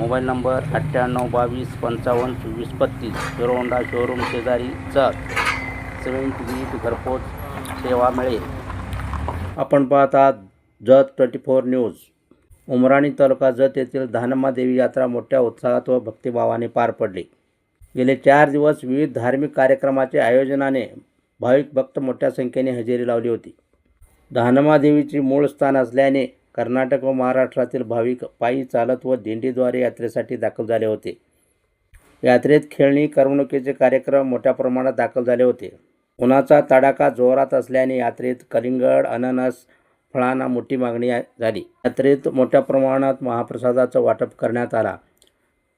Mobile number अठ्ठ्याण्णव बावीस पंचावन्न चोवीस पस्तीस. हिरो होंडा शोरूम शेजारी चक सेवन वीट घरपोच सेवा मिळेल. आपण पाहत आहात Jat twenty four news. Umrani taluka Jat येथील धानम्मा देवी यात्रा मोठ्या उत्साहात व भक्तिभावाने पार पडली. गेले चार दिवस विविध धार्मिक कार्यक्रमाचे आयोजनाने भाविक भक्त मोठ्या संख्येने हजेरी लावली होती. धानमा देवीचे मूळ स्थान असल्याने कर्नाटक व महाराष्ट्रातील भाविक पायी चालत व दिंडीद्वारे यात्रेसाठी दाखल झाले होते. यात्रेत खेळणी करमणुकीचे कार्यक्रम मोठ्या प्रमाणात दाखल झाले होते. उन्हाचा तडाखा जोरात असल्याने यात्रेत कलिंगड अननस फळांना मोठी मागणी झाली. यात्रेत मोठ्या प्रमाणात महाप्रसादाचं वाटप करण्यात आला.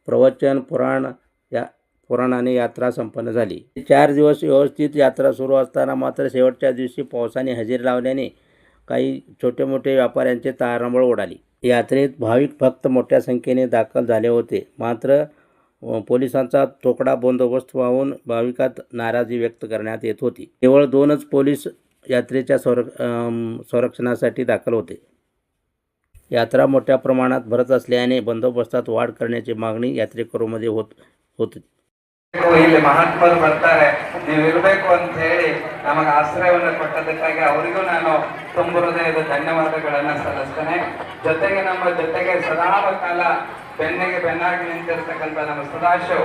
प्रवचन पुराण या पुराणाने यात्रा संपन्न झाली. चार दिवस व्यवस्थित यात्रा सुरू असताना मात्र शेवटच्या दिवशी पावसाने हजेरी लावल्याने काही छोटे मोठे व्यापाऱ्यांचे तारांबळ उडाली यात्रेत भाविक भक्त मोठ्या संख्येने दाखल झाले होते. मात्र पोलिसांचा तोकडा बंदोबस्त वाहून भाविकात नाराजी व्यक्त करण्यात येत होती. केवळ दोनच पोलीस यात्रेच्या संर संरक्षणासाठी दाखल होते. यात्रा मोठ्या प्रमाणात भरत असल्याने बंदोबस्तात वाढ करण्याची मागणी यात्रेकरूमध्ये होत होती ಇಲ್ಲಿ ಮಹಾತ್ಮರು ಬರ್ತಾರೆ. ನೀವು ಅಂತ ಹೇಳಿ ನಮಗೆ ಆಶ್ರಯವನ್ನು ಕೊಟ್ಟದಕ್ಕಾಗಿ ಅವರಿಗೂ ನಾನು ತುಂಬ ಹೃದಯದ ಧನ್ಯವಾದಗಳನ್ನ ಸಲ್ಲಿಸ್ತೇನೆ. ಜೊತೆಗೆ ನಮ್ಮ ಜೊತೆಗೆ ಸದಾ ಕಾಲ ಬೆನ್ನಿಗೆ ಬೆನ್ನಾಗಿ ನಿಂತಿರ್ತಕ್ಕಂಥ ನಮ್ಮ ಸದಾಶಿವ